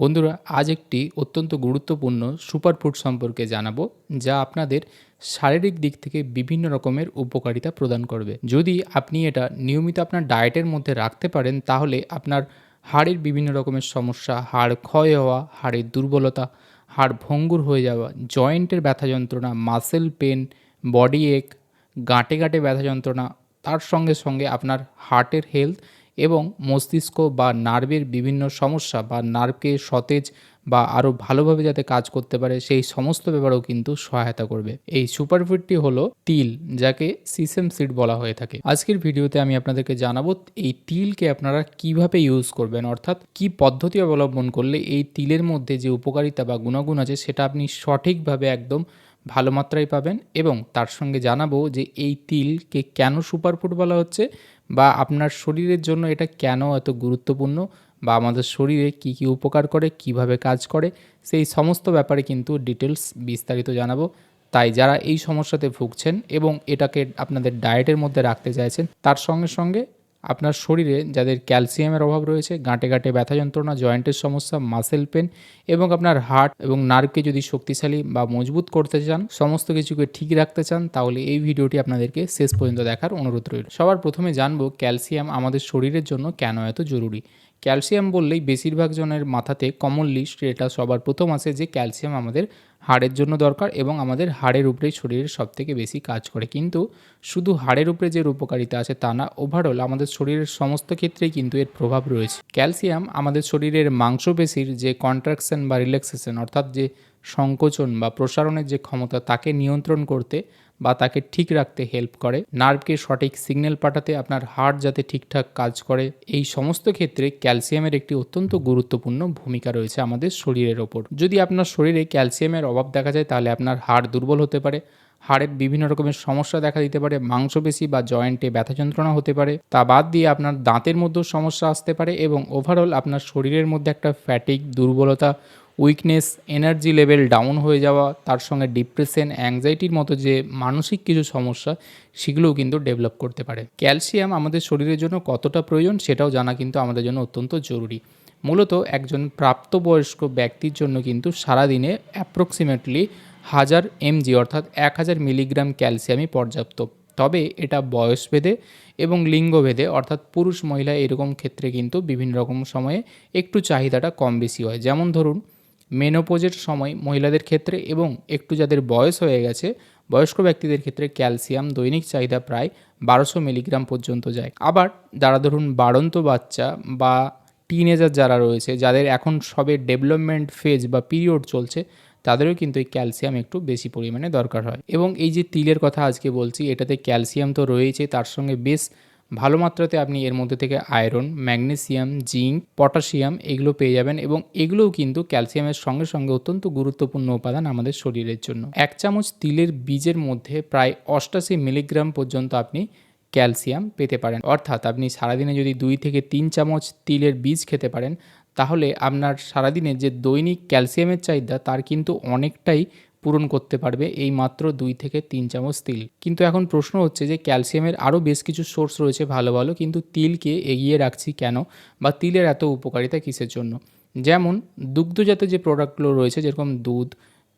বন্ধুরা, আজ একটি অত্যন্ত গুরুত্বপূর্ণ সুপারফুড সম্পর্কে জানাব, যা আপনাদের শারীরিক দিক থেকে বিভিন্ন রকমের উপকারিতা প্রদান করবে। যদি আপনি এটা নিয়মিত আপনার ডায়েটের মধ্যে রাখতে পারেন, তাহলে আপনার হাড়ের বিভিন্ন রকমের সমস্যা, হাড় ক্ষয় হওয়া, হাড়ের দুর্বলতা, হাড় ভঙ্গুর হয়ে যাওয়া, জয়েন্টের ব্যথা যন্ত্রণা মাসেল পেন বডি এক গাঁটে গাঁটে ব্যথা যন্ত্রণা, তার সঙ্গে সঙ্গে আপনার হার্টের হেলথ এবং মস্তিষ্ক বা নার্ভের বিভিন্ন সমস্যা বা নার্ভকে সতেজ বা আরও ভালোভাবে যাতে কাজ করতে পারে, সেই সমস্ত ব্যাপারেও কিন্তু সহায়তা করবে। এই সুপারফুডটি হলো তিল, যাকে সিসেম সিড বলা হয়ে থাকে। আজকের ভিডিওতে আমি আপনাদেরকে জানাব এই তিলকে আপনারা কীভাবে ইউজ করবেন, অর্থাৎ কি পদ্ধতি অবলম্বন করলে এই তিলের মধ্যে যে উপকারিতা বা গুণাগুণ আছে, সেটা আপনি সঠিকভাবে একদম ভালো মাত্রায় পাবেন এবং তার সঙ্গে জানাব যে এই তিলকে কেন সুপারফুড বলা হচ্ছে বা আপনার শরীরের জন্য এটা কেন এত গুরুত্বপূর্ণ বা আমাদের শরীরে কি কি উপকার করে, কীভাবে কাজ করে, সেই সমস্ত ব্যাপারে কিন্তু ডিটেলস বিস্তারিত জানাব। তাই যারা এই সমস্যাতে ভুগছেন এবং এটাকে আপনাদের ডায়েটের মধ্যে রাখতে চাইছেন, তার সঙ্গে সঙ্গে আপনার শরীরে যাদের ক্যালসিয়ামের অভাব রয়েছে, গাঁটে গাঁটে ব্যথা যন্ত্রণা, জয়েন্টের সমস্যা মাসেল পেন এবং আপনার হার্ট এবং নার্ভকে যদি শক্তিশালী বা মজবুত করতে চান, সমস্ত কিছুকে ঠিক রাখতে চান, তাহলে এই ভিডিওটি আপনাদেরকে শেষ পর্যন্ত দেখার অনুরোধ রইল। সবার প্রথমে জানব ক্যালসিয়াম আমাদের শরীরের জন্য কেন এত জরুরি? ক্যালসিয়াম বললেই বেশিরভাগ জনের মাথাতে কমনলি এটা সবার প্রথম আসে যে ক্যালসিয়াম আমাদের হাড়ের জন্য দরকার এবং আমাদের হাড়ের উপরেই শরীরের সবথেকে বেশি কাজ করে। কিন্তু শুধু হাড়ের উপরে যে উপকারিতা আছে তা না ওভারঅল আমাদের শরীরের সমস্ত ক্ষেত্রেই কিন্তু এর প্রভাব রয়েছে। ক্যালসিয়াম আমাদের শরীরের মাংসপেশির যে কন্ট্রাকশন বা রিল্যাক্সেশন অর্থাৎ যে সংকোচন বা প্রসারণের যে ক্ষমতা, তাকে নিয়ন্ত্রণ করতে বা তাকে ঠিক রাখতে হেল্প করে। নার্ভকে সঠিক সিগন্যাল পাঠাতে আপনার হার্ট যাতে ঠিকঠাক কাজ করে। এই সমস্ত ক্ষেত্রে ক্যালসিয়ামের একটি অত্যন্ত গুরুত্বপূর্ণ ভূমিকা রয়েছে আমাদের শরীরের ওপর। যদি আপনার শরীরে ক্যালসিয়ামের অভাব দেখা যায়, তাহলে আপনার হাড় দুর্বল হতে পারে। হাড়ের বিভিন্ন রকমের সমস্যা দেখা দিতে পারে, মাংসপেশি বা জয়েন্টে ব্যথা যন্ত্রণা হতে পারে। তা বাদ দিয়ে আপনার দাঁতের মধ্যেও সমস্যা আসতে পারে এবং ওভারঅল আপনার শরীরের মধ্যে একটা ফ্যাটিক দুর্বলতা উইকনেস এনার্জি লেভেল ডাউন হয়ে যাওয়া, তার সঙ্গে ডিপ্রেশন অ্যাংজাইটির মতো যে মানসিক কিছু সমস্যা, সেগুলোও কিন্তু ডেভেলপ করতে পারে। ক্যালসিয়াম আমাদের শরীরের জন্য কতটা প্রয়োজন সেটাও জানা কিন্তু আমাদের জন্য অত্যন্ত জরুরি। মূলত একজন প্রাপ্তবয়স্ক ব্যক্তির জন্য কিন্তু সারাদিনে অ্যাপ্রক্সিমেটলি হাজার এমজি অর্থাৎ এক হাজার মিলিগ্রাম ক্যালসিয়ামই পর্যাপ্ত। তবে এটা বয়সভেদে এবং লিঙ্গভেদে অর্থাৎ পুরুষ মহিলা এরকম ক্ষেত্রে কিন্তু বিভিন্ন রকম সময়ে একটু চাহিদাটা কম বেশি হয়। যেমন ধরুন মেনোপোজের সময় মহিলাদের ক্ষেত্রে এবং একটু যাদের বয়স হয়ে গেছে, বয়স্ক ব্যক্তিদের ক্ষেত্রে ক্যালসিয়াম দৈনিক চাহিদা প্রায় বারোশো মিলিগ্রাম পর্যন্ত যায়। আবার যারা ধরুন বাড়ন্ত বাচ্চা বা টিনেজার যারা রয়েছে, যাদের এখন সবে ডেভেলপমেন্ট ফেজ বা পিরিয়ড চলছে, তাদেরও কিন্তু এই ক্যালসিয়াম একটু বেশি পরিমাণে দরকার হয়। এবং এই যে তিলের কথা আজকে বলছি, এটাতে ক্যালসিয়াম তো রয়েছে তার সঙ্গে বেশ ভালো মাত্রাতে আপনি এর মধ্যে থেকে আয়রন, ম্যাগনেসিয়াম, জিঙ্ক, পটাশিয়াম এগুলো পেয়ে যাবেন এবং এগুলোও কিন্তু ক্যালসিয়ামের সঙ্গে সঙ্গে অত্যন্ত গুরুত্বপূর্ণ উপাদান আমাদের শরীরের জন্য। এক চামচ তিলের বীজের মধ্যে প্রায় অষ্টাশি মিলিগ্রাম পর্যন্ত আপনি ক্যালসিয়াম পেতে পারেন। অর্থাৎ আপনি সারাদিনে যদি দুই থেকে তিন চামচ তিলের বীজ খেতে পারেন, তাহলে আপনার সারাদিনে যে দৈনিক ক্যালসিয়ামের চাহিদা, তার কিন্তু অনেকটাই পূরণ করতে পারবে এই মাত্র দুই থেকে তিন চামচ তিল। কিন্তু এখন প্রশ্ন হচ্ছে যে ক্যালসিয়ামের আরও বেশ কিছু সোর্স রয়েছে ভালো ভালো, কিন্তু তিলকে এগিয়ে রাখছি কেন বা তিলের এত উপকারিতা কিসের জন্য? যেমন দুগ্ধজাত যে প্রোডাক্টগুলো রয়েছে, যেরকম দুধ,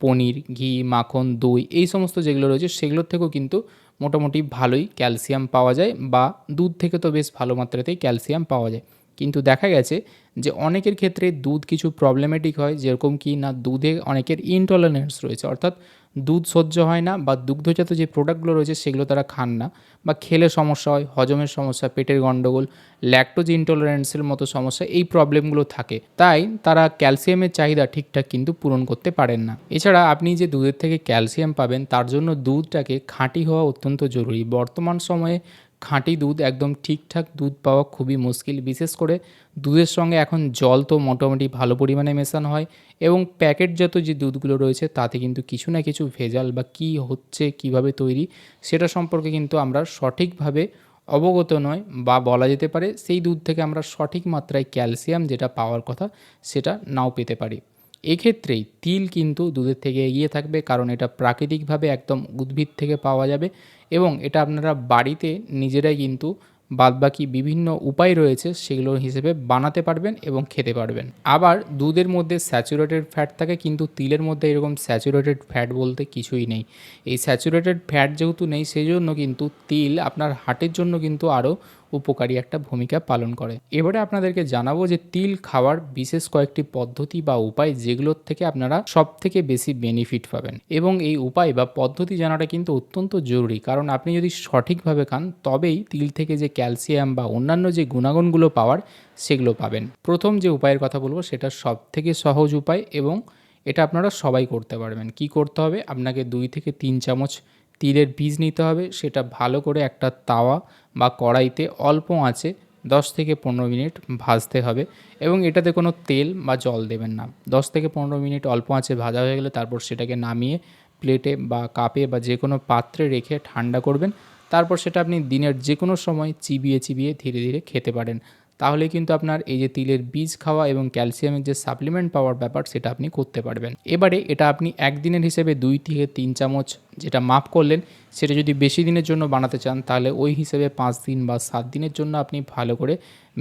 পনির, ঘি, মাখন, দই, এই সমস্ত যেগুলো রয়েছে, সেগুলোর থেকেও কিন্তু মোটামুটি ভালোই ক্যালসিয়াম পাওয়া যায় বা দুধ থেকে তো বেশ ভালো মাত্রাতেই ক্যালসিয়াম পাওয়া যায়। কিন্তু দেখা গেছে যে অনেকের ক্ষেত্রে দুধ কিছু প্রবলেমেটিক হয়, যেরকম কি না দুধে অনেকের ইনটলারেন্স রয়েছে। অর্থাৎ দুধ সহ্য হয় না বা দুগ্ধজাত যে প্রোডাক্টগুলো রয়েছে সেগুলো তারা খান না বা খেলে সমস্যা হয়, হজমের সমস্যা, পেটের গণ্ডগোল ল্যাকটোজ ইনটলারেন্সের মতো সমস্যা এই প্রবলেমগুলো থাকে। তাই তারা ক্যালসিয়ামের চাহিদা ঠিকঠাক কিন্তু পূরণ করতে পারেন না। এছাড়া আপনি যে দুধের থেকে ক্যালসিয়াম পাবেন, তার জন্য দুধটাকে খাঁটি হওয়া অত্যন্ত জরুরি। বর্তমান সময়ে খাঁটি দুধ, একদম ঠিকঠাক দুধ পাওয়া খুবই মুশকিল। বিশেষ করে দুধের সঙ্গে এখন জল তো মোটামুটি ভালো পরিমাণে মেশানো হয় এবং প্যাকেটজাত যে দুধগুলো রয়েছে তাতে কিন্তু কিছু না কিছু ভেজাল বা কী হচ্ছে, কীভাবে তৈরি সেটা সম্পর্কে কিন্তু আমরা সঠিকভাবে অবগত নয় বা বলা যেতে পারে সেই দুধ থেকে আমরা সঠিক মাত্রায় ক্যালসিয়াম যেটা পাওয়ার কথা সেটা নাও পেতে পারি। এক্ষেত্রেই তিল কিন্তু দুধের থেকে এগিয়ে থাকবে, কারণ এটা প্রাকৃতিকভাবে একদম উদ্ভিদ থেকে পাওয়া যাবে এবং এটা আপনারা বাড়িতে নিজেরাই কিন্তু বাদবাকি বিভিন্ন উপায় রয়েছে সেগুলো হিসেবে বানাতে পারবেন এবং খেতে পারবেন। আবার দুধের মধ্যে স্যাচুরেটেড ফ্যাট থাকে, কিন্তু তিলের মধ্যে এরকম স্যাচুরেটেড ফ্যাট বলতে কিছুই নেই। এই স্যাচুরেটেড ফ্যাট যেহেতু নেই সেই জন্য কিন্তু তিল আপনার হার্টের জন্য কিন্তু আরও উপকারী একটা ভূমিকা পালন করে। এবারে আপনাদেরকে জানাব যে তিল খাওয়ার বিশেষ কয়েকটি পদ্ধতি বা উপায় যেগুলোর থেকে আপনারা সব থেকে বেশি বেনিফিট পাবেন। এবং এই উপায় বা পদ্ধতি জানাটা কিন্তু অত্যন্ত জরুরি। কারণ আপনি যদি সঠিকভাবে খান, তবেই তিল থেকে যে ক্যালসিয়াম বা অন্যান্য যে গুণাগুণগুলো পাওয়ার, সেগুলো পাবেন। প্রথম যে উপায়ের কথা বলব, সেটা সব থেকে সহজ উপায় এবং এটা আপনারা সবাই করতে পারবেন। কি করতে হবে? আপনাকে দুই থেকে তিন চামচ তিলের বীজ নিতে হবে, সেটা ভালো করে একটা তাওয়া বা কড়াইতে অল্প আঁচে দশ থেকে পনেরো মিনিট ভাজতে হবে এবং এটাতে কোনো তেল বা জল দেবেন না। দশ থেকে পনেরো মিনিট অল্প আঁচে ভাজা হয়ে গেলে তারপর সেটাকে নামিয়ে প্লেটে বা কাপে বা যে কোনো পাত্রে রেখে ঠান্ডা করবেন। তারপর সেটা আপনি দিনের যে কোনো সময় চিবিয়ে চিবিয়ে ধীরে ধীরে খেতে পারেন। তাহলে কিন্তু আপনার এই যে তিলের বীজ খাওয়া এবং ক্যালসিয়ামের যে সাপ্লিমেন্ট পাওয়ার ব্যাপার সেটা আপনি করতে পারবেন। এবারে এটা আপনি একদিনের হিসেবে দুই থেকে তিন চামচ যেটা মাপ করলেন সেটা যদি বেশি দিনের জন্য বানাতে চান, তাহলে ওই হিসেবে পাঁচ দিন বা সাত দিনের জন্য আপনি ভালো করে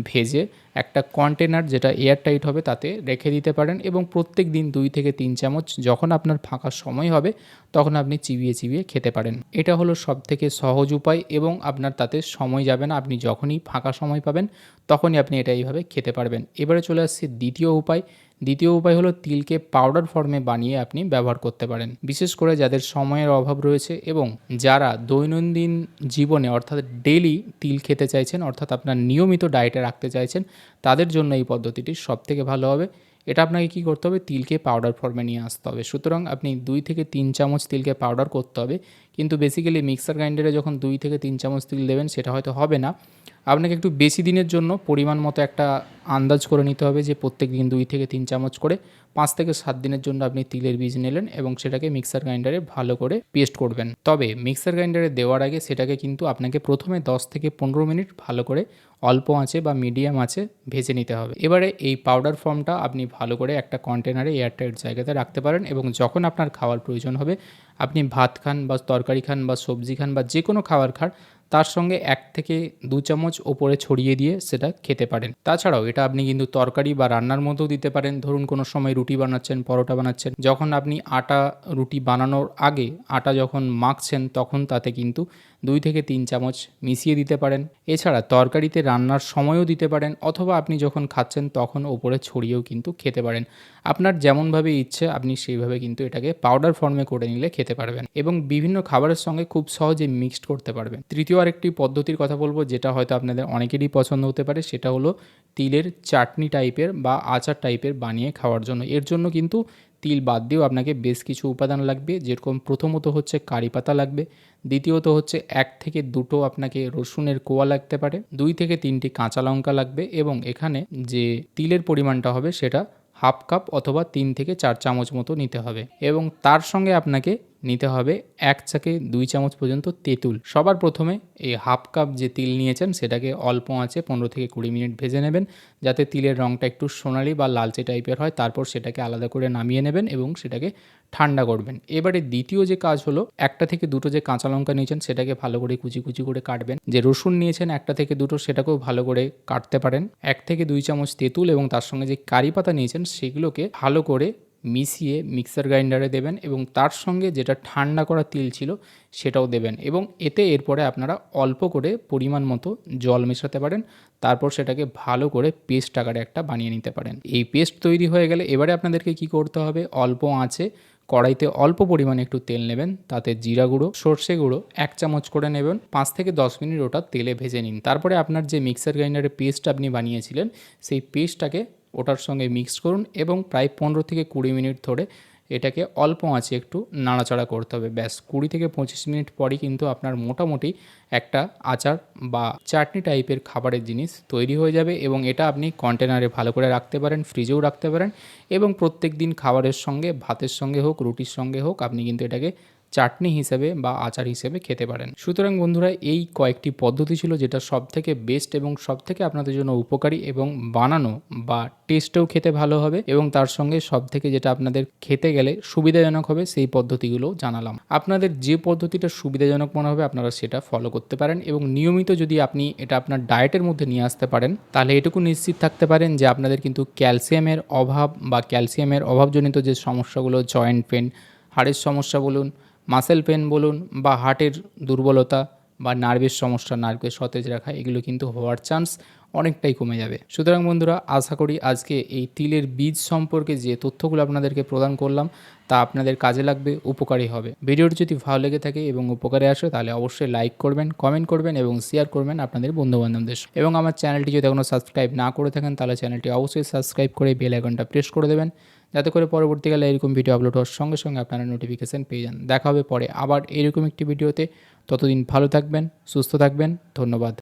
ভেজে একটা কন্টেনার যেটা এয়ার টাইট হবে তাতে রেখে দিতে পারেন এবং প্রত্যেক দিন দুই থেকে তিন চামচ যখন আপনার ফাঁকা সময় হবে, তখন আপনি চিবিয়ে চিবিয়ে খেতে পারেন। এটা হলো সব থেকে সহজ উপায় এবং আপনার তাতে সময় যাবে না। আপনি যখনই ফাঁকা সময় পাবেন, তখনই আপনি এটা এইভাবে খেতে পারবেন। এবারে চলে আসছে দ্বিতীয় উপায় দ্বিতীয় উপায় হলো তিলকে পাউডার ফর্মে বানিয়ে আপনি ব্যবহার করতে পারেন। বিশেষ করে যাদের সময়ের অভাব রয়েছে এবং যারা দৈনন্দিন জীবনে অর্থাৎ ডেলি তিল খেতে চাইছেন, অর্থাৎ আপনার নিয়মিত ডায়েটে রাখতে চাইছেন, তাদের জন্য এই পদ্ধতিটি সবথেকে ভালো হবে। এটা আপনাকে কি করতে হবে? তিলকে পাউডার ফর্মে নিয়ে আসতে হবে। সুতরাং আপনি দুই থেকে তিন চামচ তিলকে পাউডার করতে হবে। কিন্তু বেসিক্যালি মিক্সার গ্রাইন্ডারে যখন দুই থেকে তিন চামচ তিল দেবেন, সেটা হয়তো হবে না। আপনাকে একটু বেশি দিনের জন্য পরিমাণ মতো একটা আন্দাজ করে নিতে হবে যে প্রত্যেক দিন দুই থেকে তিন চামচ করে পাঁচ থেকে সাত দিনের জন্য আপনি তিলের বীজ নিলেন এবং সেটাকে মিক্সার গ্রাইন্ডারে ভালো করে পেস্ট করবেন। তবে মিক্সার গ্রাইন্ডারে দেওয়ার আগে সেটাকে কিন্তু আপনাকে প্রথমে দশ থেকে পনেরো মিনিট ভালো করে অল্প আঁচে বা মিডিয়াম আঁচে ভেজে নিতে হবে। এবারে এই পাউডার ফর্মটা আপনি ভালো করে একটা কন্টেনারে এয়ারটাইট জায়গাতে রাখতে পারেন এবং যখন আপনার খাওয়ার প্রয়োজন হবে, আপনি ভাত খান বা তরকারি খান বা সবজি খান বা যে কোনো খাবার খান তার সঙ্গে এক থেকে দু চামচ ওপরে ছড়িয়ে দিয়ে সেটা খেতে পারেন। তাছাড়াও এটা আপনি কিন্তু তরকারি বা রান্নার মধ্যেও দিতে পারেন। ধরুন কোনো সময় রুটি বানাচ্ছেন, পরোটা বানাচ্ছেন, যখন আপনি আটা রুটি বানানোর আগে আটা যখন মাখছেন তখন তাতে কিন্তু দুই থেকে তিন চামচ মিশিয়ে দিতে পারেন। এছাড়া তরকারিতে রান্নার সময়ও দিতে পারেন অথবা আপনি যখন খাচ্ছেন তখন ওপরে ছড়িয়েও কিন্তু খেতে পারেন। আপনার যেমনভাবে ইচ্ছে, আপনি সেইভাবে কিন্তু এটাকে পাউডার ফর্মে করে নিলে খেতে পারবেন এবং বিভিন্ন খাবারের সঙ্গে খুব সহজে মিক্সড করতে পারবেন। তৃতীয় আরেকটি পদ্ধতির কথা বলব, যেটা হয়তো আপনাদের অনেকেরই পছন্দ হতে পারে, সেটা হলো তিলের চাটনি টাইপের বা আচার টাইপের বানিয়ে খাওয়ার জন্য। এর জন্য কিন্তু তিল বাদ দিয়েও আপনাকে বেশ কিছু উপাদান লাগবে। যেরকম প্রথমত হচ্ছে কারি পাতা লাগবে। দ্বিতীয়ত হচ্ছে এক থেকে দুটো আপনাকে রসুনের কোয়া লাগতে পারে। দুই থেকে তিনটি কাঁচা লঙ্কা লাগবে এবং এখানে যে তিলের পরিমাণটা হবে সেটা হাফ কাপ অথবা তিন থেকে চার চামচ মতো নিতে হবে এবং তার সঙ্গে আপনাকে নিতে হবে এক চাকে দুই চামচ পর্যন্ত তেঁতুল। সবার প্রথমে এই হাফ কাপ যে তিল নিয়েছেন সেটাকে অল্প আঁচে পনেরো থেকে কুড়ি মিনিট ভেজে নেবেন যাতে তিলের রঙটা একটু সোনালি বা লালচে টাইপের হয়। তারপর সেটাকে আলাদা করে নামিয়ে নেবেন এবং সেটাকে ঠান্ডা করবেন। এবারে দ্বিতীয় যে কাজ হলো, একটা থেকে দুটো যে কাঁচা লঙ্কা নিয়েছেন, সেটাকে ভালো করে কুচি কুচি করে কাটবেন। যে রসুন নিয়েছেন, একটা থেকে দুটো, সেটাকেও ভালো করে কাটতে পারেন। এক থেকে দুই চামচ তেঁতুল এবং তার সঙ্গে যে কারি পাতা নিয়েছেন, সেগুলোকে ভালো করে মিশিয়ে মিক্সার গ্রাইন্ডারে দেবেন এবং তার সঙ্গে যেটা ঠান্ডা করা তিল ছিল, সেটাও দেবেন। এবং এতে এরপরে আপনারা অল্প করে পরিমাণ মতো জল মেশাতে পারেন। তারপর সেটাকে ভালো করে পেস্ট আকারে একটা বানিয়ে নিতে পারেন। এই পেস্ট তৈরি হয়ে গেলে এবারে আপনাদেরকে কি করতে হবে? অল্প আঁচে কড়াইতে অল্প পরিমাণে একটু তেল নেবেন, তাতে জিরা গুঁড়ো, সর্ষে গুঁড়ো এক চামচ করে নেবেন, পাঁচ থেকে দশ মিনিট ওটা তেলে ভেজে নিন। তারপরে আপনার যে মিক্সার গ্রাইন্ডারের পেস্ট আপনি বানিয়েছিলেন, সেই পেস্টটাকে ওটার সঙ্গে মিক্স করুন এবং প্রায় পনেরো থেকে কুড়ি মিনিট ধরে এটাকে অল্প আঁচে একটু নাড়াচাড়া করতে হবে। ব্যাস, কুড়ি থেকে পঁচিশ মিনিট পরই কিন্তু আপনার মোটামুটি একটা আচার বা চাটনি টাইপের খাবারের জিনিস তৈরি হয়ে যাবে এবং এটা আপনি কন্টেনারে ভালো করে রাখতে পারেন, ফ্রিজেও রাখতে পারেন এবং প্রত্যেক দিন খাবারের সঙ্গে, ভাতের সঙ্গে হোক, রুটির সঙ্গে হোক, আপনি কিন্তু এটাকে চাটনি হিসেবে বা আচার হিসেবে খেতে পারেন। সুতরাং বন্ধুরা, এই কয়েকটি পদ্ধতি ছিল যেটা সব থেকে বেস্ট এবং সব থেকে আপনাদের জন্য উপকারী এবং বানানো বা টেস্টেও খেতে ভালো হবে এবং তার সঙ্গে সব থেকে যেটা আপনাদের খেতে গেলে সুবিধাজনক হবে সেই পদ্ধতিগুলো জানালাম। আপনাদের যে পদ্ধতিটা সুবিধাজনক মনে হবে আপনারা সেটা ফলো করতে পারেন এবং নিয়মিত যদি আপনি এটা আপনার ডায়েটের মধ্যে নিয়ে আসতে পারেন, তাহলে এটুকু নিশ্চিত থাকতে পারেন যে আপনাদের কিন্তু ক্যালসিয়ামের অভাব বা ক্যালসিয়ামের অভাবজনিত যে সমস্যাগুলো জয়েন্ট পেন হাড়ের সমস্যা বলুন মাসেল পেন বলুন বা হার্টের দুর্বলতা বা নার্ভের সমস্যা নার্ভকে সতেজ রাখা, এগুলো কিন্তু হওয়ার চান্স অনেকটাই কমে যাবে। সুতরাং বন্ধুরা, আশা করি আজকে এই তিলের বীজ সম্পর্কে যে তথ্যগুলো আপনাদেরকে প্রদান করলাম, তা আপনাদের কাজে লাগবে, উপকারী হবে। ভিডিওটি যদি ভালো লেগে থাকে এবং উপকারে আসে, তাহলে অবশ্যই লাইক করবেন কমেন্ট করবেন এবং শেয়ার করবেন আপনাদের বন্ধুবান্ধবদের। এবং আমার চ্যানেলটি যদি এখনও সাবস্ক্রাইব না করে থাকেন, তাহলে চ্যানেলটি অবশ্যই সাবস্ক্রাইব করে বেল আইকনটা প্রেস করে দেবেন। যাতে করে পরবর্তীকালে এরকম ভিডিও আপলোড হওয়ার সঙ্গে সঙ্গে আপনারা নোটিফিকেশান পেয়ে যান। দেখা হবে পরে আবার এরকম একটি ভিডিওতে ততদিন ভালো থাকবেন, সুস্থ থাকবেন, ধন্যবাদ।